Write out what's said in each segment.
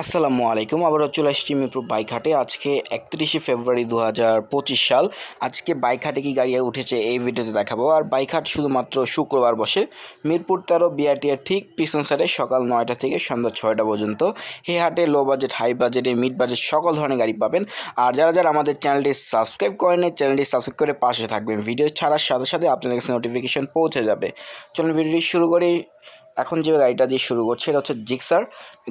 আসসালামু আলাইকুম, আবারও চলে আসছি মিরপুর বাইক হাটে আজকে একত্রিশে ফেব্রুয়ারি দু হাজার পঁচিশ সাল। আজকে বাইক হাটে কি গাড়ি উঠেছে এই ভিডিওতে দেখাবো। আর বাইক হাট শুধুমাত্র শুক্রবার বসে, মিরপুর তেরো, বিআরটিআর ঠিক পিছন সাইডে সকাল নয়টা থেকে সন্ধ্যা ছয়টা পর্যন্ত। এই হাটে লো বাজেট হাই বাজেটে মিড বাজেট সকল ধরনের গাড়ি পাবেন। আর যারা যারা আমাদের চ্যানেলটি সাবস্ক্রাইব করেন চ্যানেলটি সাবস্ক্রাইব করে পাশে থাকবেন। ভিডিও ছাড়ার সাথে সাথে আপনাদের কাছে নোটিফিকেশন পৌঁছে যাবে। চলুন ভিডিওটি শুরু করি। এখন যে গাড়িটা দিয়ে শুরু করছে, এটা হচ্ছে জিক্সার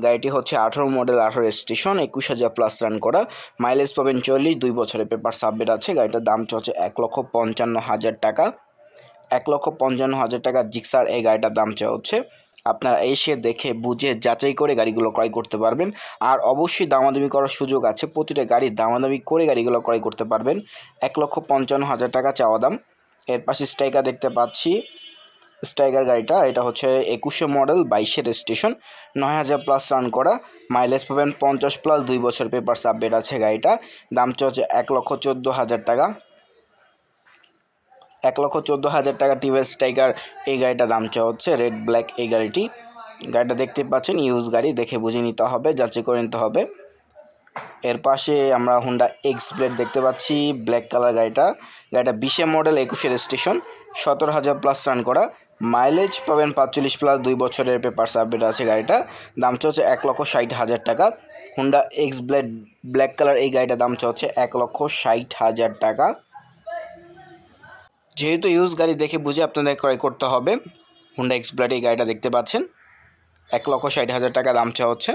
গাড়িটি হচ্ছে আঠারো মডেল, আঠারো স্টেশন একুশ হাজার প্লাস রান করা। মাইলেজ পাবেন চল্লিশ, দুই বছরের পেপার সাবমিট আছে। গাড়িটার দাম হচ্ছে এক লক্ষ পঞ্চান্ন হাজার টাকা। এক লক্ষ পঞ্চান্ন হাজার টাকা জিক্সার এই গাড়িটার দাম চাওয়া হচ্ছে আপনারা এসে দেখে, বুঝে, যাচাই করে গাড়িগুলো ক্রয় করতে পারবেন। আর অবশ্যই দামাদামি করার সুযোগ আছে। প্রতিটা গাড়ির দামাদামি করে গাড়িগুলো ক্রয় করতে পারবেন। এক লক্ষ পঞ্চান্ন হাজার টাকা চাওয়া দাম। এর পাশে স্ট্রাইকার দেখতে পাচ্ছি। স্ট্রাইকার গাড়িটা, এটা হচ্ছে একুশে মডেল, বাইশের স্টেশন নয় হাজার প্লাস রান করা মাইলেজ পাবেন পঞ্চাশ প্লাস দুই বছর পেপার সাবমিট আছে গাড়িটা, দাম হচ্ছে এক লক্ষ চোদ্দ হাজার টাকা। এক লক্ষ চোদ্দ হাজার টাকা টিভিএস স্ট্রাইকার এই গাড়িটা দাম চাওয়া হচ্ছে রেড ব্ল্যাক এই গাড়িটি। গাড়িটা দেখতে পাচ্ছেন ইউজ গাড়ি, দেখে বুঝে নিতে হবে, যাচাই করে নিতে হবে। এর পাশে আমরা হুন্ডা এক্স ব্লেড দেখতে পাচ্ছি ব্ল্যাক কালার গাড়িটা। গাড়িটা বিশে মডেল একুশের স্টেশন সতেরো হাজার প্লাস রান করা মাইলেজ পাবেন পাঁচচল্লিশ প্লাস দুই বছরের পেপার সাবমিট আছে গাড়িটা। দাম হচ্ছে এক লক্ষ ষাট হাজার টাকা। Honda X blade black colour এই গাড়িটার দাম হচ্ছে এক লক্ষ ষাট হাজার টাকা। যেহেতু ইউজ গাড়ি দেখে বুঝে আপনাদের ক্রয় করতে হবে হুন্ডা এক্স ব্লেড এই গাড়িটা দেখতে পাচ্ছেন। এক লক্ষ ষাট হাজার টাকা দাম চাওয়া হচ্ছে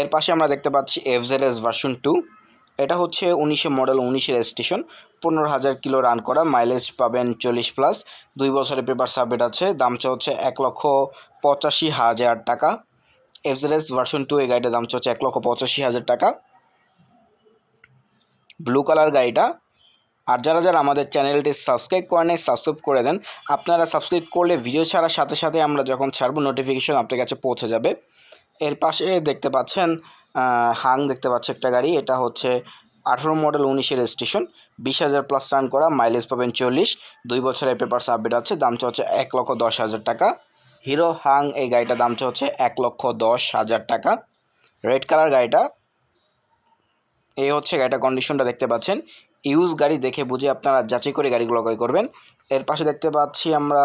এর পাশে আমরা দেখতে পাচ্ছি এফজেডএস ভার্সন টু এটা হচ্ছে উনিশে মডেল, উনিশের স্টেশন পনেরো হাজার কিলো রান করা মাইলেজ পাবেন চল্লিশ প্লাস দুই বছরের পেপার সাবমিট আছে, দাম হচ্ছে এক লক্ষ পঁচাশি হাজার টাকা। এফজেডএস ভার্সন টু এই গাড়িটার দাম হচ্ছে এক লক্ষ পঁচাশি হাজার টাকা। ব্লু কালার গাড়িটা। আর যারা যারা আমাদের চ্যানেলটি সাবস্ক্রাইব করে করেন সাবস্ক্রাইব করে দেন। আপনারা সাবস্ক্রাইব করলে ভিডিও ছাড়ার সাথে সাথে আমরা যখন ছাড়বো নোটিফিকেশন আপনার কাছে পৌঁছে যাবে। এর পাশে দেখতে পাচ্ছেন হাং দেখতে পাচ্ছে একটা গাড়ি। এটা হচ্ছে আঠেরো মডেল উনিশের স্টেশন বিশ হাজার প্লাস রান করা মাইলেজ পাবেন চল্লিশ। দুই বছরের পেপার সাবমিট আছে, দাম হচ্ছে এক লক্ষ দশ হাজার টাকা। হিরো হাং এই গাড়িটার দাম হচ্ছে এক লক্ষ দশ হাজার টাকা। রেড কালার গাড়িটা। এই হচ্ছে গাড়িটা কন্ডিশনটা দেখতে পাচ্ছেন। ইউজ গাড়ি দেখে বুঝে আপনারা যাচাই করে গাড়িগুলো ক্রয় করবেন। এর পাশে দেখতে পাচ্ছি আমরা,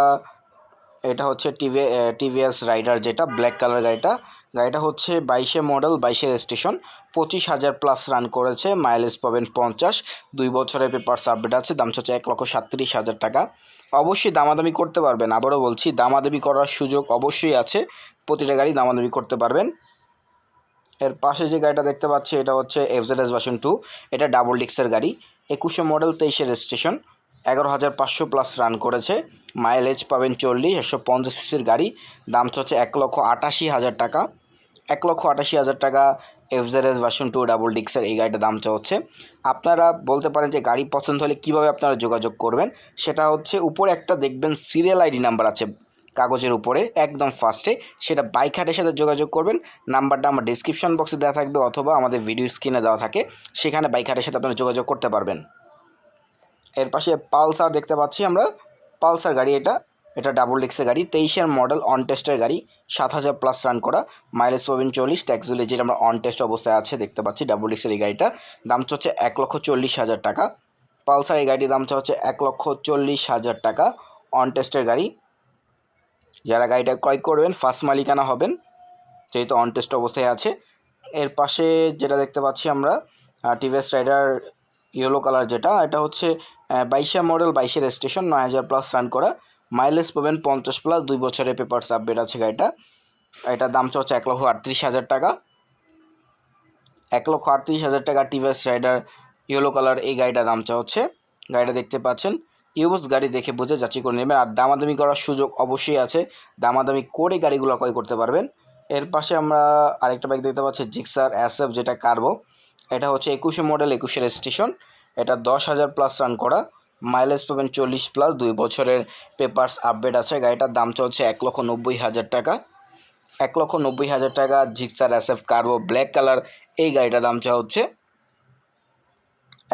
এটা হচ্ছে টিভি টিভিএস রাইডার যেটা ব্ল্যাক কালার গাড়িটা। গাড়িটা হচ্ছে বাইশে মডেল বাইশের স্টেশন পঁচিশ হাজার প্লাস রান করেছে মাইলেজ পাবেন পঞ্চাশ, দুই বছরের পেপার সাবমিট আছে, দাম হচ্ছে এক লক্ষ সাতত্রিশ হাজার টাকা। অবশ্যই দামাদামি করতে পারবেন, আবারও বলছি, দামাদামি করার সুযোগ অবশ্যই আছে, প্রতিটা গাড়ি দামাদামি করতে পারবেন। এর পাশে যে গাড়িটা দেখতে পাচ্ছি, এটা হচ্ছে এফজেডএস ভার্সন টু এটা ডাবল ডিক্সের গাড়ি, একুশে মডেল তেইশের স্টেশন এগারো হাজার পাঁচশো প্লাস রান করেছে মাইলেজ পাবেন চল্লিশ, একশো পঞ্চাশ সিসির গাড়ি, দাম হচ্ছে এক লক্ষ আটাশি হাজার টাকা। এক লক্ষ আটাশি হাজার টাকা এফজেডএস ভার্সন টু ডাবল ডিক্সের এই গাড়িটার দাম হচ্ছে। আপনারা বলতে পারেন যে গাড়ি পছন্দ হলে কীভাবে আপনারা যোগাযোগ করবেন? সেটা হচ্ছে উপরে একটা দেখবেন সিরিয়াল আইডি নাম্বার আছে কাগজের উপরে, একদম ফার্স্টে সেটা বাইক হাটের সাথে যোগাযোগ করবেন। নাম্বারটা আমার ডিসক্রিপশন বক্সে দেওয়া থাকবে অথবা আমাদের ভিডিও স্ক্রিনে দেওয়া থাকে। সেখানে বাইক হাটের সাথে আপনারা যোগাযোগ করতে পারবেন। এর পাশে পালসার দেখতে পাচ্ছি আমরা। পালসার গাড়ি এটা। এটা ডাবল ডিক্সের গাড়ি তেইশের মডেল অন টেস্টের গাড়ি, সাত হাজার প্লাস রান করা মাইলেজ পাবেন চল্লিশ ট্যাক্সগুলি যেটা আমরা অন টেস্ট অবস্থায় আছে, দেখতে পাচ্ছি ডাবল ডিক্সের এই গাড়িটা। দাম হচ্ছে এক লক্ষ চল্লিশ হাজার টাকা। পালসার এই গাড়ির দাম হচ্ছে এক লক্ষ চল্লিশ হাজার টাকা অন টেস্টের গাড়ি। যারা গাড়িটা ক্রয় করবেন ফার্স্ট মালিকানা হবেন, যেহেতু অন টেস্ট অবস্থায় আছে। এর পাশে যেটা দেখতে পাচ্ছি আমরা টিভিএস রাইডার ইয়েলো কালার যেটা, এটা হচ্ছে বাইশে মডেল বাইশের স্টেশন নয় হাজার প্লাস রান করা। মাইলেজ পাবেন পঞ্চাশ প্লাস দুই বছরের পেপার সাবমিট আছে গাড়িটা। এটার দাম হচ্ছে এক লক্ষ আটত্রিশ হাজার টাকা। এক লক্ষ আটত্রিশ হাজার টাকা টিভিএস রাইডার ইয়েলো কালার এই গাড়িটার দাম হচ্ছে গাড়িটা দেখতে পাচ্ছেন ইউজ গাড়ি দেখে বুঝে যাচাই করে নেবেন। আর দামাদামি করার সুযোগ অবশ্যই আছে। দামাদামি করে গাড়িগুলো ক্রয় করতে পারবেন। এর পাশে আমরা আরেকটা বাইক দেখতে পাচ্ছি জিক্সার অ্যাসএফ যেটা কার্বো এটা হচ্ছে একুশে মডেল একুশের স্টেশন এটা দশ হাজার প্লাস রান করা। মাইলেজ পাবেন চল্লিশ প্লাস, দুই বছরের পেপার্স আপডেট আছে, গাড়িটার দাম চলছে এক লক্ষ নব্বই হাজার টাকা। এক লক্ষ নব্বই হাজার টাকা, Gixxer SF carbon black colour, এই গাড়িটার দাম চা হচ্ছে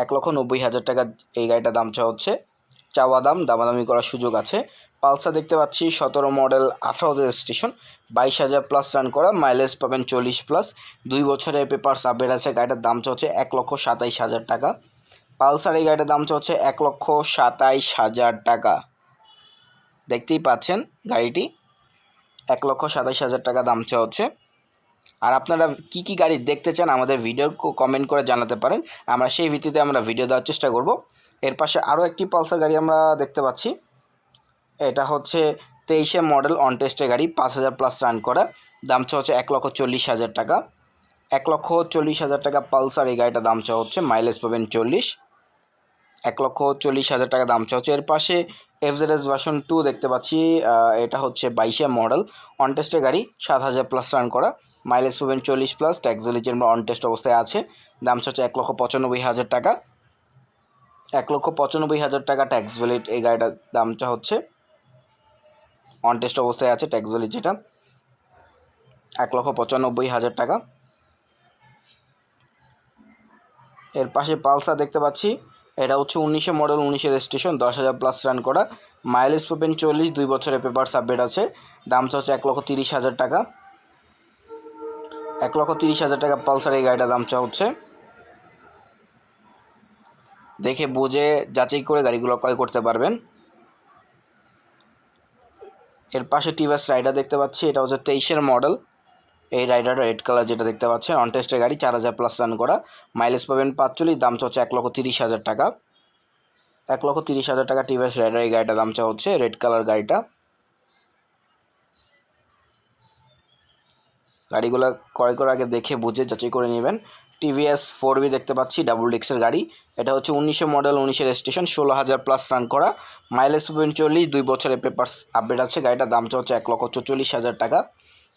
এক লক্ষ নব্বই হাজার টাকা, এই গাড়িটার দাম চা হচ্ছে চাওয়া দাম, দামাদামি করার সুযোগ আছে। পালসার দেখতে পাচ্ছি, সতেরো মডেল, আঠারো স্টেশন বাইশ হাজার প্লাস রান করা, মাইলেজ পাবেন চল্লিশ প্লাস, দুই বছরের পেপার আপডেট আছে, গাড়িটার দাম চলছে এক লক্ষ সাতাইশ হাজার টাকা। পালসার এই গাড়িটার দাম চলছে এক লক্ষ সাতাইশ হাজার টাকা। দেখতেই পাচ্ছেন গাড়িটি। এক লক্ষ সাতাইশ হাজার টাকা দাম হচ্ছে আর আপনারা কি কি গাড়ি দেখতে চান আমাদের ভিডিও কমেন্ট করে জানাতে পারেন। আমরা সেই ভিত্তিতে আমরা ভিডিও দেওয়ার চেষ্টা করব। এর পাশে আরও একটি পালসার গাড়ি আমরা দেখতে পাচ্ছি। এটা হচ্ছে তেইশে মডেল অন টেস্টের গাড়ি, পাঁচ হাজার প্লাস রান করা। দাম হচ্ছে এক লক্ষ চল্লিশ হাজার টাকা। এক লক্ষ চল্লিশ হাজার টাকা পালসার এই গাড়িটার দাম হচ্ছে মাইলেজ পাবেন চল্লিশ। এক লক্ষ চল্লিশ হাজার টাকা দাম চাওয়া হচ্ছে এর পাশে এফজেডএস ভার্সন টু দেখতে পাচ্ছি এটা হচ্ছে বাইশে মডেল অন টেস্টের গাড়ি, সাত হাজার প্লাস রান করা মাইলেজ পাবেন চল্লিশ প্লাস ট্যাক্সোলিজের অন টেস্ট অবস্থায় আছে, দাম হচ্ছে এক লক্ষ পঁচানব্বই হাজার টাকা। এক লক্ষ পঁচানব্বই হাজার টাকা ট্যাক্স ভ্যালিড এই গাড়িটার দামটা হচ্ছে অন টেস্ট অবস্থায় আছে ট্যাক্স ভ্যালিড যেটা, এক লক্ষ পঁচানব্বই হাজার টাকা। এর পাশে পালসার দেখতে পাচ্ছি এটা হচ্ছে উনিশে মডেল, উনিশের স্টেশন দশ হাজার প্লাস রান করা। মাইলেজ পাবেন চল্লিশ, দুই বছরের পেপার সাবমিট আছে। দামটা হচ্ছে এক লক্ষ তিরিশ হাজার টাকা। এক লক্ষ তিরিশ হাজার টাকা পালসার এই গাড়িটার দাম চা হচ্ছে। দেখে বুঝে যাচাই করে গাড়িগুলো ক্রয় করতে পারবেন। এর পাশে টিভাস রাইডার দেখতে পাচ্ছি, এটা হচ্ছে তেইশের মডেল এই রাইডারটা রেড কালার যেটা দেখতে পাচ্ছেন অন টেস্টের গাড়ি চার হাজার প্লাস রান করা। মাইলেজ পাবেন পাঁচচল্লিশ, দাম চা হচ্ছে এক লক্ষ তিরিশ হাজার টাকা। এক লক্ষ তিরিশ হাজার টাকা টিভিএস রাইডার এই গাড়িটার দাম চা হচ্ছে রেড কালার গাড়িটা। গাড়িগুলো ক্রয় করার আগে দেখে বুঝে যাচাই করে নেবেন। টিভিএস ফোর বি দেখতে পাচ্ছি ডাবল ডিক্সের গাড়ি। এটা হচ্ছে উনিশশো মডেল উনিশের স্টেশন ষোলো হাজার প্লাস রান করা। মাইলেজ চল্লিশ, দুই বছরের পেপার আপডেট আছে, গাড়িটার দাম চা হচ্ছে এক লক্ষ চল্লিশ হাজার টাকা।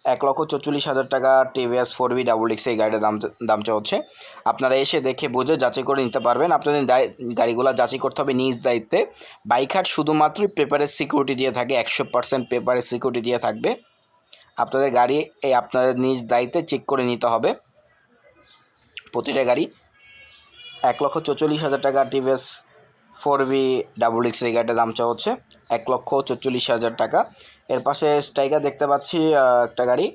এক লক্ষ চল্লিশ হাজার টাকা টিভিএস ফোর বি ডাবল ডিক্স এই গাড়িটার দাম দামটা হচ্ছে আপনারা এসে দেখে বুঝে যাচাই করে নিতে পারবেন। আপনাদের গাড়িগুলো যাচাই করতে হবে নিজ দায়িত্বে। বাইক হাট শুধুমাত্রই পেপারের সিকিউরিটি দিয়ে থাকে, একশো পার্সেন্ট পেপারের সিকিউরিটি দিয়ে থাকবে। আপনাদের গাড়ি এই আপনাদের নিজ দায়িত্বে চেক করে নিতে হবে। প্রতিটা গাড়ি এক লক্ষ চল্লিশ হাজার টাকা টিভিএস ফোর বি ডাবল ডিক্স এই গাড়িটার দাম হচ্ছে এক লক্ষ চল্লিশ হাজার টাকা। এর পাশে স্ট্রাইকার দেখতে পাচ্ছি একটা গাড়ি।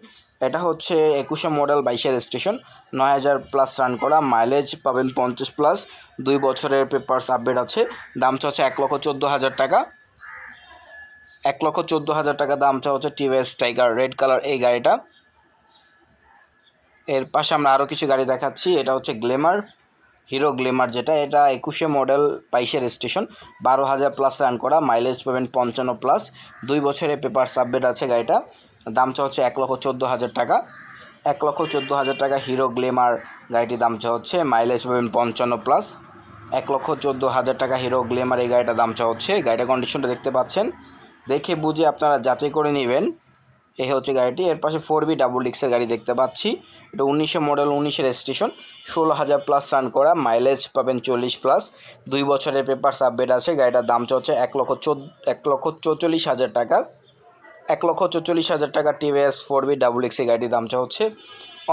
এটা হচ্ছে একুশে মডেল বাইশের স্টেশন। নয় হাজার প্লাস রান করা, মাইলেজ পাবেন পঞ্চাশ প্লাস। দুই বছরের পেপারস আপডেট আছে। দাম হচ্ছে এক লক্ষ চোদ্দ হাজার টাকা। এক লক্ষ চোদ্দ হাজার টাকা দামটা হচ্ছে টিভিএস টাইগার, রেড কালার এই গাড়িটা। এর পাশে আমরা আরও কিছু গাড়ি দেখাচ্ছি। এটা হচ্ছে গ্লেমার। হিরো গ্লেমার যেটা, এটা একুশে মডেল বাইশের স্টেশন বারো হাজার প্লাস রান করা মাইলেজ পাবেন পঞ্চান্ন প্লাস দুই বছরের পেপার সাবমিট আছে গাড়িটা দামটা হচ্ছে এক লক্ষ চোদ্দ হাজার টাকা। এক লক্ষ চোদ্দ হাজার টাকা হিরো গ্লেমার গাড়িটির দামটা হচ্ছে মাইলেজ পাবেন পঞ্চান্ন প্লাস এক লক্ষ চোদ্দ হাজার টাকা হিরো গ্লেমার এই গাড়িটার দামটা হচ্ছে। গাড়িটার কন্ডিশনটা দেখতে পাচ্ছেন। দেখে বুঝে আপনারা যাচাই করে নেবেন। এই হচ্ছে গাড়িটি। এর পাশে ফোর বি ডাবল ডিক্সের গাড়ি দেখতে পাচ্ছি। এটা উনিশশো মডেল উনিশের স্টেশন ষোলো হাজার প্লাস রান করা মাইলেজ পাবেন চল্লিশ প্লাস দুই বছরের পেপার সাবমিট আছে, গাড়িটার দাম চলছে এক লক্ষ চোদ্দ এক লক্ষ চৌচল্লিশ হাজার টাকা। এক লক্ষ চৌচল্লিশ হাজার টাকা টিভিএস ফোর বি ডাবল এই গাড়িটির দামটা হচ্ছে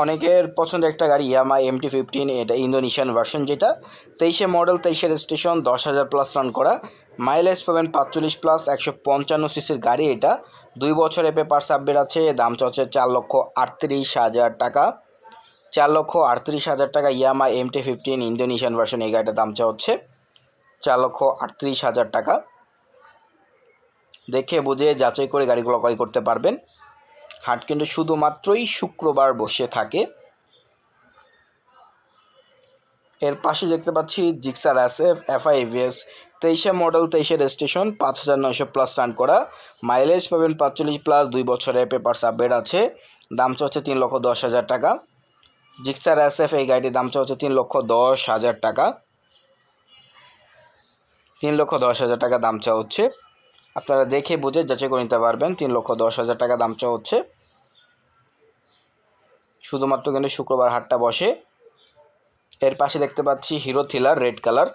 অনেকের পছন্দের একটা গাড়ি ইয়ামা এমটি ফিফটিন এটা ইন্দোনেশিয়ান ভার্সন যেটা। তেইশে মডেল তেইশের স্টেশন দশ হাজার প্লাস রান করা। মাইলেজ পাবেন পাঁচচল্লিশ প্লাস একশো পঞ্চান্ন সিসির গাড়ি এটা। দুই বছরে পেপার সাবমিট আছে দাম চলছে চার লক্ষ আটত্রিশ হাজার টাকা। চার লক্ষ আটত্রিশ হাজার টাকা Yamaha MT fifteen Indonesian version এই গাড়িটার দাম চা হচ্ছে চার লক্ষ আটত্রিশ হাজার টাকা। দেখে বুঝে যাচাই করে গাড়িগুলো ক্রয় করতে পারবেন। হাট কিন্তু শুধুমাত্রই শুক্রবার বসে থাকে। এর পাশে দেখতে পাচ্ছি Gixxer S F FI ABS তেইশে মডেল তেইশের স্টেশন পাঁচ হাজার নয়শো প্লাস রান করা। মাইলেজ পাবেন পাঁচচল্লিশ প্লাস দুই বছরের পেপার আপডেট আছে। দাম হচ্ছে তিন লক্ষ দশ হাজার টাকা। জিক্সার এস এফ এই গাড়িটির দাম হচ্ছে তিন লক্ষ দশ হাজার টাকা। তিন লক্ষ দশ হাজার টাকা দাম চা হচ্ছে আপনারা দেখে বুঝে যাচাই করে নিতে পারবেন, তিন লক্ষ দশ হাজার টাকা দাম চা হচ্ছে শুধুমাত্র কিন্তু শুক্রবার হাটটা বসে। এর পাশে দেখতে পাচ্ছি হিরো থ্রিলার, রেড কালার।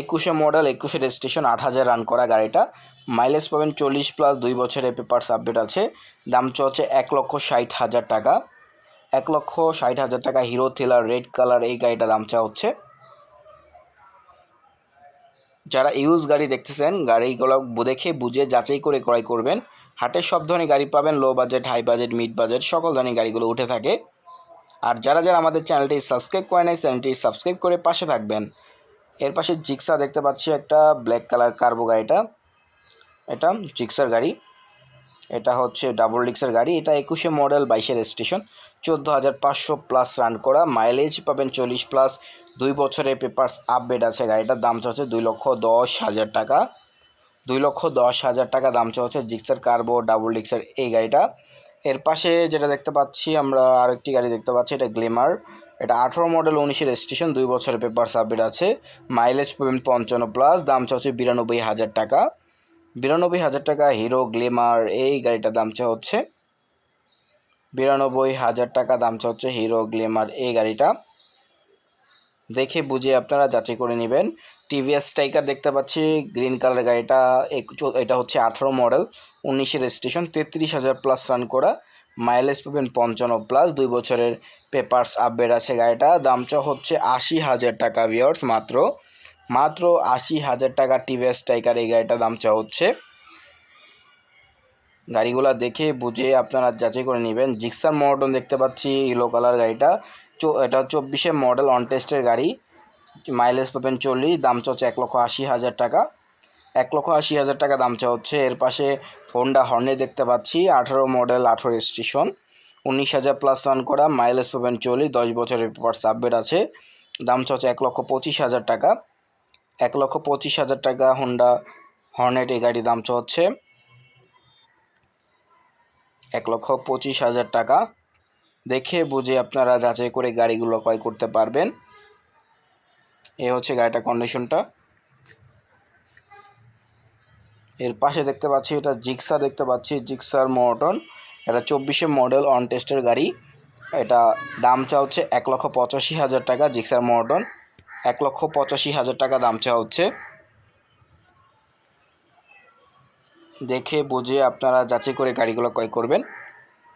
একুশে মডেল, একুশে রেজিস্ট্রেশন, আট হাজার রান করা গাড়িটা। মাইলেজ পাবেন চল্লিশ প্লাস দুই বছরের পেপার আপডেট আছে। দাম চলছে এক লক্ষ ষাট হাজার টাকা। এক লক্ষ ষাট হাজার টাকা হিরো থ্রিলার, রেড কালার এই গাড়িটা দাম চা হচ্ছে। যারা ইউজ গাড়ি দেখতেছেন, গাড়িগুলো দেখে, বুঝে, যাচাই করে ক্রয় করবেন। হাটের সব ধরনের গাড়ি পাবেন low budget high budget mid budget সকল ধরনের গাড়িগুলো উঠে থাকে। আর যারা যারা আমাদের চ্যানেলটি সাবস্ক্রাইব করে নেয় চ্যানেলটি সাবস্ক্রাইব করে পাশে থাকবেন। এর পাশে জিক্সা দেখতে পাচ্ছি, একটা ব্ল্যাক কালার কার্বো গাড়িটা এটা। জিক্সার গাড়ি। এটা হচ্ছে ডাবল ডিক্সের গাড়ি। এটা একুশে মডেল, বাইশের স্টেশন চোদ্দ হাজার পাঁচশো প্লাস রান করা। মাইলেজ পাবেন চল্লিশ প্লাস দুই বছরের পেপার্স আপডেট আছে গাড়িটার। দাম হচ্ছে দুই লক্ষ দশ হাজার টাকা। দুই লক্ষ দশ হাজার টাকা দাম হচ্ছে জিক্সার কার্বো ডাবল ডিক্সের এই গাড়িটা। এর পাশে যেটা দেখতে পাচ্ছি, আমরা আরেকটি গাড়ি দেখতে পাচ্ছি, এটা গ্লেমার এটা আঠারো মডেল, উনিশের স্টেশন দুই বছরের পেপার আপডেট আছে। মাইলেজ পাবেন পঞ্চান্ন প্লাস দাম হচ্ছে বিরানব্বই হাজার টাকা। বিরানব্বই হাজার টাকা হিরো গ্লেমার এই গাড়িটার দাম চা হচ্ছে বিরানব্বই হাজার টাকা, দাম চা হচ্ছে হিরো গ্লেমার এই গাড়িটা। দেখে বুঝে আপনারা যাচাই করে নেবেন। টিভিএস স্ট্রাইকার দেখতে পাচ্ছি গ্রিন কালার গাড়িটা এটা হচ্ছে আঠারো মডেল। উনিশের স্টেশন তেত্রিশ হাজার প্লাস রান করা মাইলেজ পাবেন পঞ্চান্ন প্লাস দুই বছরের পেপার্স আপডেট আছে গাড়িটা দামটা হচ্ছে আশি হাজার টাকা ভিওর্স মাত্র মাত্র আশি হাজার টাকা টিভিএস স্ট্রাইকার এই গাড়িটার দাম চা হচ্ছে। গাড়িগুলো দেখে বুঝে আপনারা যাচাই করে নেবেন। জিক্সার মডেল দেখতে পাচ্ছি ইয়েলো কালার গাড়িটা। এটা চব্বিশে মডেল অন টেস্টের গাড়ি। মাইলেজ পাবেন চল্লিশ, দাম হচ্ছে এক লক্ষ আশি হাজার টাকা। এক লক্ষ আশি হাজার টাকা দাম চা হচ্ছে এর পাশে হোন্ডা হর্নে দেখতে পাচ্ছি, আঠারো মডেল আঠারো স্টেশন উনিশ হাজার প্লাস রান করা মাইলেজ পাবেন চল্লিশ, দশ বছরের পেপার সাবমিট আছে। দাম চা হচ্ছে এক লক্ষ পঁচিশ হাজার টাকা। এক লক্ষ পঁচিশ হাজার টাকা হোন্ডা হর্নেট এই গাড়ির দাম চা হচ্ছে এক লক্ষ পঁচিশ হাজার টাকা। দেখে বুঝে আপনারা যাচাই করে গাড়িগুলো ক্রয় করতে পারবেন। এ হচ্ছে গাড়িটার কন্ডিশনটা এর পাশে দেখতে পাচ্ছি এটা জিক্সা, দেখতে পাচ্ছি জিক্সার মর্টন এটা চব্বিশে মডেল অন টেস্টের গাড়ি। এটা দাম চা হচ্ছে এক লক্ষ পঁচাশি হাজার টাকা, জিক্সার মর্টন এক লক্ষ পঁচাশি হাজার টাকা দাম চা হচ্ছে। দেখে বুঝে আপনারা যাচাই করে গাড়িগুলো ক্রয় করবেন।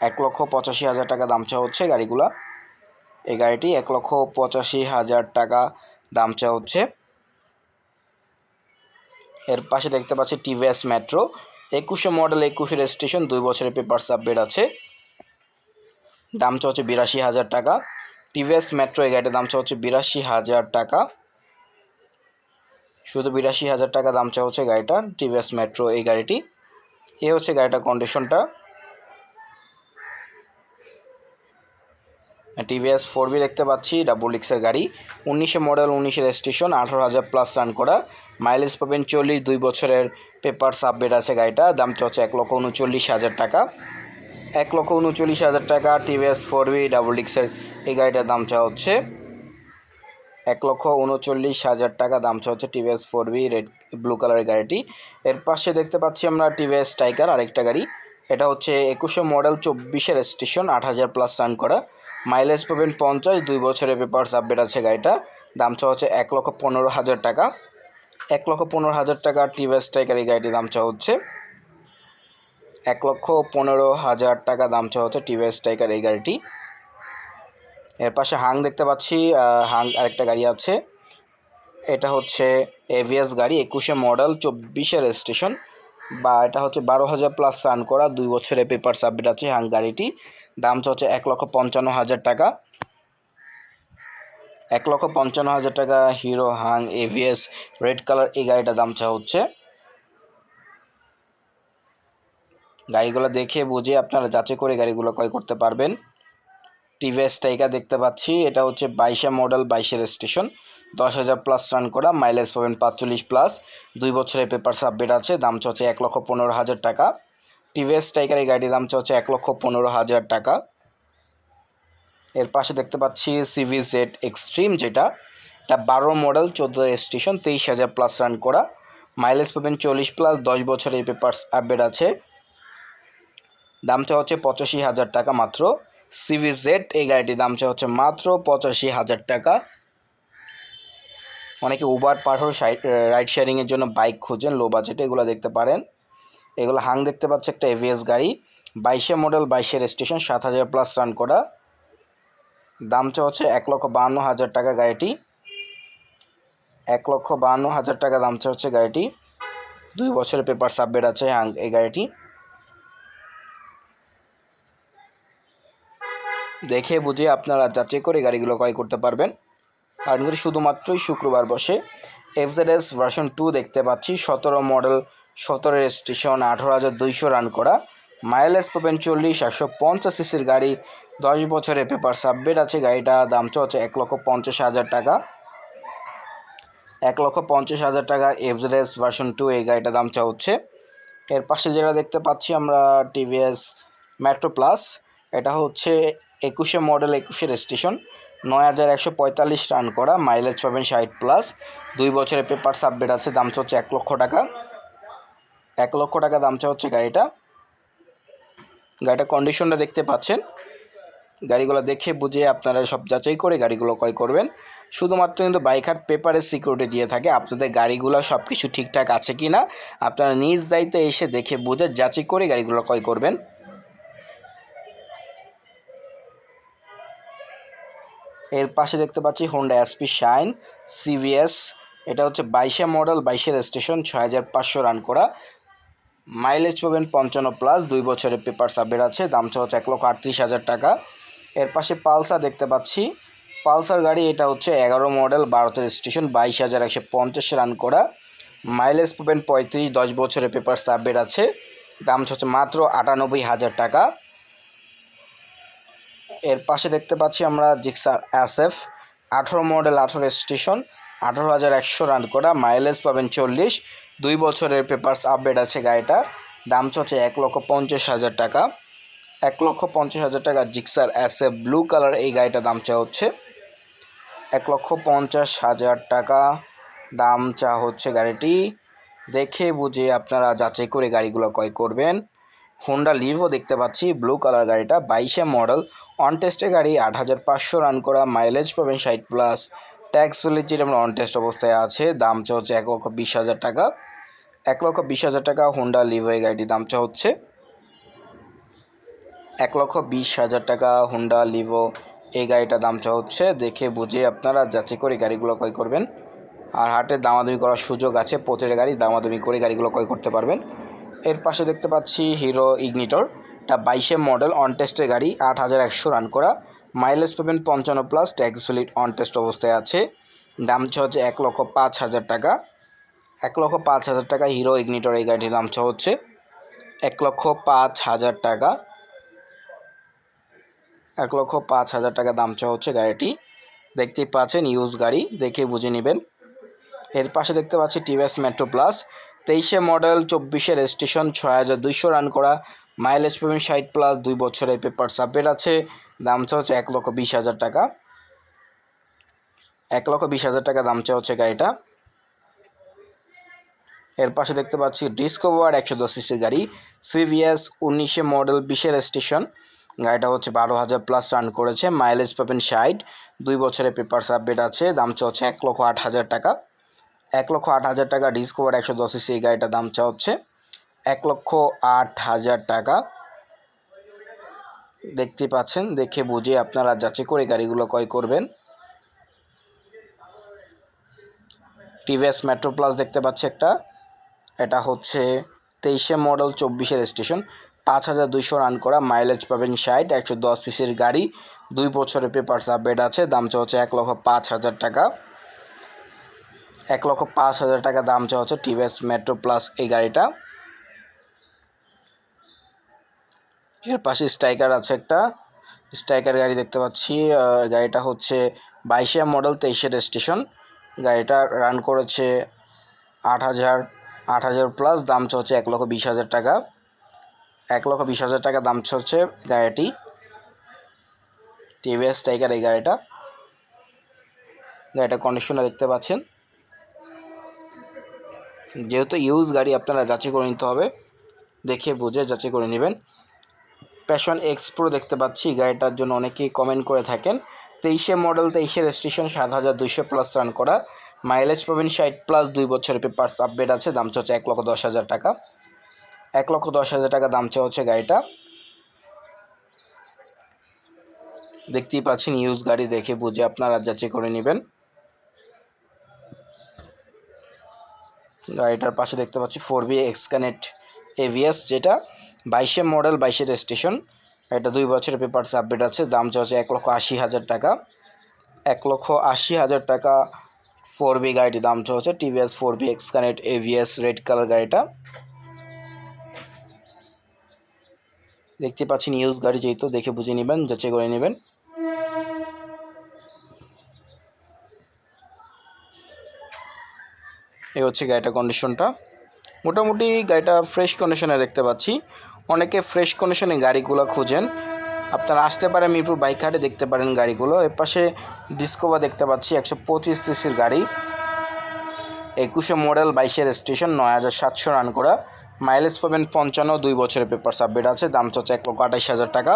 এক লক্ষ পঁচাশি হাজার টাকা দাম চা হচ্ছে গাড়িগুলা। এই গাড়িটি এক লক্ষ পঁচাশি হাজার টাকা দাম চা হচ্ছে। এর পাশে দেখতে পাচ্ছি টিভিএস মেট্রো একুশে মডেল একুশের স্টেশন দুই বছরের পেপার আপডেট আছে। দাম চা হচ্ছে বিরাশি হাজার টাকা। টিভিএস মেট্রো এই গাড়িটার দাম চা হচ্ছে বিরাশি হাজার টাকা। শুধু বিরাশি হাজার টাকা দাম চা হচ্ছে গাড়িটা, টিভিএস মেট্রো এই গাড়িটি। এ হচ্ছে গাড়িটার কন্ডিশনটা টিভিএস ফোর বি দেখতে পাচ্ছি ডাবল ডিক্সের গাড়ি। উনিশে মডেল উনিশের স্টেশন আঠারো হাজার প্লাস রান করা। মাইলেজ পাবেন চল্লিশ, দুই বছরের পেপার আপডেট আছে গাড়িটা। দাম হচ্ছে এক লক্ষ উনচল্লিশ হাজার টাকা। এক লক্ষ উনচল্লিশ হাজার টাকা টিভিএস ফোর বি ডাবল ডিক্সের এই গাড়িটার দাম চা হচ্ছে এক লক্ষ উনচল্লিশ হাজার টাকা। দাম চা হচ্ছে TVS four B red blue কালারের গাড়িটি। এর পাশে দেখতে পাচ্ছি আমরা টিভিএস টাইগার আরেকটা গাড়ি। এটা হচ্ছে একুশে মডেল চব্বিশের স্টেশন আট হাজার প্লাস রান করা। মাইলেজ পাবেন পঞ্চাশ, দুই বছরের পেপার আপডেট আছে গাড়িটা। দাম চা হচ্ছে এক লক্ষ পনেরো হাজার টাকা। এক লক্ষ পনেরো হাজার টাকা টিভিএস টাইগার এই গাড়িটির দাম চা হচ্ছে। এক লক্ষ পনেরো হাজার টাকা দাম চা হচ্ছে টিভিএস টাইগার এই গাড়িটি। এর পাশে হাং দেখতে পাচ্ছি হাং আরেকটা গাড়ি আছে। এটা হচ্ছে এভিএস গাড়ি, একুশে মডেল চব্বিশের স্টেশন বা এটা হচ্ছে বারো হাজার প্লাস রান করা, দুই বছরের পেপার সাবমিট আছে হাং গাড়িটি। দাম হচ্ছে এক লক্ষ পঞ্চান্ন হাজার টাকা। এক লক্ষ পঞ্চান্ন হাজার টাকা, hero Hang ABS, red colour এই গাড়িটার দাম চা হচ্ছে। গাড়িগুলো দেখে বুঝে আপনারা যাচাই করে গাড়িগুলো ক্রয় করতে পারবেন। টিভিএস টাইগার দেখতে পাচ্ছি, এটা হচ্ছে বাইশে মডেল, বাইশের স্টেশন। দশ হাজার প্লাস রান করা, মাইলেজ পাবেন পাঁচচল্লিশ প্লাস। দুই বছরের পেপার সাবমিট আছে, দাম হচ্ছে এক লক্ষ পনেরো হাজার টাকা। টিভিএস টাইগার এই গাড়ির দাম হচ্ছে এক লক্ষ পনেরো হাজার টাকা। এর পাশে দেখতে পাচ্ছি সিভি জেড এক্সট্রিম যেটা। এটা বারো মডেল চোদ্দ স্টেশন তেইশ হাজার প্লাস রান করা। মাইলেজ পাবেন চল্লিশ প্লাস দশ বছরের পেপার আপডেট আছে। দামটা হচ্ছে পঁচাশি হাজার টাকা মাত্র। সিভি জেড এই গাড়িটির দামটা হচ্ছে মাত্র পঁচাশি হাজার টাকা। অনেকে উবার পাঠর রাইড শেয়ারিংয়ের জন্য বাইক খুঁজেন লো বাজেটে এগুলো দেখতে পারেন। এগুলো হাং দেখতে পাচ্ছে একটা এভিএস গাড়ি। বাইশে মডেল বাইশের স্টেশন সাত হাজার প্লাস রান করা। দামটা হচ্ছে এক লক্ষ বাহান্ন হাজার টাকা গাড়িটি। এক লক্ষ বাহান্ন হাজার টাকা দাম হচ্ছে গাড়িটি। দুই বছরের পেপার সাবমিট আছে এই গাড়িটি। দেখে বুঝে আপনারা যাচাই করে গাড়িগুলো ক্রয় করতে পারবেন। কারণগুলি শুধুমাত্রই শুক্রবার বসে এফজেডএস ভার্সন টু দেখতে পাচ্ছি। সতেরো মডেল সতেরো স্টেশন আঠারো হাজার দুইশো রান করা। মাইলেজ পাবেন চল্লিশ, একশো পঞ্চাশ সিসির গাড়ি। দশ বছরের পেপার সাবমিট আছে, গাড়িটা দাম হচ্ছে এক লক্ষ পঞ্চাশ হাজার টাকা। এক লক্ষ পঞ্চাশ হাজার টাকা এফজেডএস ভার্সন টু এই গাড়িটা দাম চা হচ্ছে এর পাশে যেটা দেখতে পাচ্ছি আমরা টিভিএস মেট্রো প্লাস এটা হচ্ছে একুশে মডেল একুশের স্টেশন নয় হাজার একশো পঁয়তাল্লিশ রান করা মাইলেজ পাবেন ষাট প্লাস দুই বছরের পেপার সাবমিট আছে, দাম হচ্ছে এক লক্ষ টাকা। এক লক্ষ টাকা দাম চা হচ্ছে গাড়িটা গাড়িটা কন্ডিশনটা দেখতে পাচ্ছেন। গাড়িগুলো দেখে বুঝে আপনারা সব যাচাই করে গাড়িগুলো ক্রয় করবেন। শুধুমাত্র কিন্তু বাইক হাট পেপারের সিকিউরিটি দিয়ে থাকে, আপনাদের গাড়িগুলো সব কিছু ঠিকঠাক আছে কি না আপনারা নিজ দায়িত্বে এসে দেখে বুঝে যাচাই করে গাড়িগুলো ক্রয় করবেন। এর পাশে দেখতে পাচ্ছি হোন্ডা এসপি শাইন সিভিএস এটা হচ্ছে বাইশে মডেল বাইশের স্টেশন ছয় হাজার পাঁচশো রান করা। মাইলেজ পাবেন পঞ্চান্ন প্লাস দুই বছরের পেপার সাবের আছে, দাম হচ্ছে এক লক্ষ আটত্রিশ হাজার টাকা। এর পাশে পালসার দেখতে পাচ্ছি। পালসার গাড়ি, এটা হচ্ছে এগারো মডেল ভারতের স্টেশন বাইশ হাজার একশো পঞ্চাশ রান করা। মাইলেজ পাবেন পঁয়ত্রিশ, দশ বছরের পেপার সাবের আছে। দাম হচ্ছে মাত্র আটানব্বই হাজার টাকা। এর পাশে দেখতে পাচ্ছি আমরা জিক্সার এসএফ আঠারো মডেল, আঠারো স্টেশন আঠারো হাজার একশো রান করা। মাইলেজ পাবেন চল্লিশ, দুই বছরের পেপারস আপডেট আছে গাড়িটা। দাম হচ্ছে এক লক্ষ পঞ্চাশ হাজার টাকা। এক লক্ষ পঞ্চাশ হাজার টাকা জিক্সার এসএফ ব্লু কালার এই গাড়িটা দাম চা হচ্ছে এক লক্ষ পঞ্চাশ হাজার টাকা। দাম চা হচ্ছে গাড়িটি। দেখে বুঝে আপনারা যাচাই করে গাড়িগুলো ক্রয় করবেন। হোন্ডা লিভো দেখতে পাচ্ছি, ব্লু কালার গাড়িটা, বাইশে মডেল। অন টেস্টে গাড়ি আট হাজার পাঁচশো রান করা মাইলেজ পাবেন ষাট প্লাস ট্যাক্স ফেলিচির আমরা অন টেস্ট অবস্থায় আছে। দাম চা হচ্ছে এক লক্ষ বিশ হাজার টাকা। এক লক্ষ বিশ হাজার টাকা হোন্ডা লিভো এই গাড়িটির দাম চা হচ্ছে। এক লক্ষ বিশ হাজার টাকা হোন্ডা লিভো এই গাড়িটার দাম চা হচ্ছে দেখে বুঝে আপনারা যাচাই করে গাড়িগুলো ক্রয় করবেন। আর হাটে দামাদামি করার সুযোগ আছে, প্রতিটা গাড়ি দামাদামি করে গাড়িগুলো ক্রয় করতে পারবেন। এর পাশে দেখতে পাচ্ছি হিরো ইগনিটর এটা বাইশে মডেল অন টেস্টের গাড়ি, আট হাজার একশো রান করা। মাইলেজ পাবেন পঞ্চান্ন প্লাস ট্যাক্স ভ্যালিড অন অবস্থায় আছে। দাম ছ হচ্ছে এক লক্ষ পাঁচ হাজার টাকা। এক লক্ষ পাঁচ হাজার টাকা হিরো ইগনিটর এই গাড়িটির দাম ছ হচ্ছে এক লক্ষ পাঁচ হাজার টাকা। এক লক্ষ পাঁচ হাজার টাকা দাম চাওয়া হচ্ছে গাড়িটি। দেখতেই পাচ্ছেন ইউজ গাড়ি। দেখে বুঝে নেবেন। এর পাশে দেখতে পাচ্ছি টিভিএস মেট্রো প্লাস তেইশে মডেল চব্বিশের স্টেশন ছয় হাজার দুইশো রান করা। মাইলেজ পাবেন ষাট প্লাস দুই বছরের পেপার সাবমিট আছে। দাম চা হচ্ছে এক লক্ষ বিশ হাজার টাকা। এক লক্ষ বিশ হাজার টাকা দাম চা হচ্ছে গাড়িটা। এর পাশে দেখতে পাচ্ছি ডিসকভার একশো দশ সিসির গাড়ি। সিভিএস উনিশে মডেল বিশের স্টেশন গাড়িটা হচ্ছে বারো হাজার প্লাস রান করেছে। মাইলেজ পাবেন ষাট। দুই বছরের পেপার সাবমিট আছে। দাম চা হচ্ছে এক লক্ষ আট হাজার টাকা। এক লক্ষ আট হাজার টাকা ডিসকভার একশো দশ সিসি এই গাড়িটার দাম চা হচ্ছে এক লক্ষ আট হাজার টাকা। দেখতে পাচ্ছেন, দেখে বুঝে আপনারা যাচাই করে গাড়িগুলো ক্রয় করবেন। টিভিএস মেট্রো প্লাস দেখতে পাচ্ছি একটা। এটা হচ্ছে তেইশে মডেল চব্বিশের স্টেশন পাঁচ হাজার দুইশো রান করা মাইলেজ পাবেন ষাট, একশো দশ সিসির গাড়ি। দুই বছরের পেপার আপডেট আছে, দাম হচ্ছে এক লক্ষ পাঁচ হাজার টাকা। এক লক্ষ পাঁচ হাজার টাকা দাম চা হচ্ছে টিভিএস মেট্রো প্লাস এই গাড়িটা। এর পাশে স্ট্রাইকার আছে একটা। স্ট্রাইকার গাড়ি দেখতে পাচ্ছি গাড়িটা হচ্ছে বাইশে মডেল তেইশের স্টেশন গাড়িটা রান করেছে আট হাজার আট হাজার প্লাস দাম হচ্ছে এক লক্ষ বিশ হাজার টাকা। এক লক্ষ বিশ হাজার টাকা দাম হচ্ছে গাড়িটি। টিভিএস টাইগার এই গাড়িটা। গাড়িটা কন্ডিশনে দেখতে পাচ্ছেন। যেহেতু ইউজ গাড়ি আপনারা যাচাই করে নিতে হবে, দেখে বুঝে যাচাই করে নেবেন। প্যাশন এক্স প্রো দেখতে পাচ্ছি গাড়িটার জন্য অনেকেই কমেন্ট করে থাকেন। তেইশে মডেল তেইশে রেজিস্ট্রেশন সাত হাজার দুইশো প্লাস রান করা। মাইলেজ পাবেন ষাট প্লাস দুই বছরের পেপার আপডেট আছে, দাম হচ্ছে এক লক্ষ দশ হাজার টাকা। এক লক্ষ দশ হাজার টাকা দাম চাওয়া হচ্ছে গাড়িটা। দেখতেই পাচ্ছেন ইউজ গাড়ি দেখে বুঝে আপনারা যাচাই করে নেবেন। গাড়িটার পাশে দেখতে পাচ্ছি four B X connect ABS যেটা বাইশে মডেল বাইশে রেজিস্ট্রেশন এটা দুই বছরের পেপারস আপডেট আছে, দাম চাচ্ছে এক লক্ষ আশি হাজার টাকা। এক লক্ষ আশি হাজার টাকা ফোর বি গাড়িটির দাম চলছে TVS four B X connect ABS red colour গাড়িটা। দেখতে পাচ্ছেন, ইউজ গাড়ি যেহেতু দেখে বুঝে নেবেন, যাচাই করে নেবেন। এই হচ্ছে গাড়িটার কন্ডিশনটা মোটামুটি গাড়িটা ফ্রেশ কন্ডিশনে দেখতে পাচ্ছি। অনেকে ফ্রেশ কন্ডিশনে গাড়িগুলো খুঁজেন। আপনারা আসতে পারেন মিরপুর বাইক হাটে, দেখতে পারেন গাড়িগুলো। এর পাশে ডিসকোভা দেখতে পাচ্ছি একশো পঁচিশ সিসির গাড়ি। একুশে মডেল বাইশের স্টেশন নয় হাজার সাতশো রান করা। মাইলেজ পাবেন পঞ্চান্ন, দুই বছরের পেপার সাবমিট আছে, দাম চাচ্ছে এক লক্ষ আঠাশ হাজার টাকা।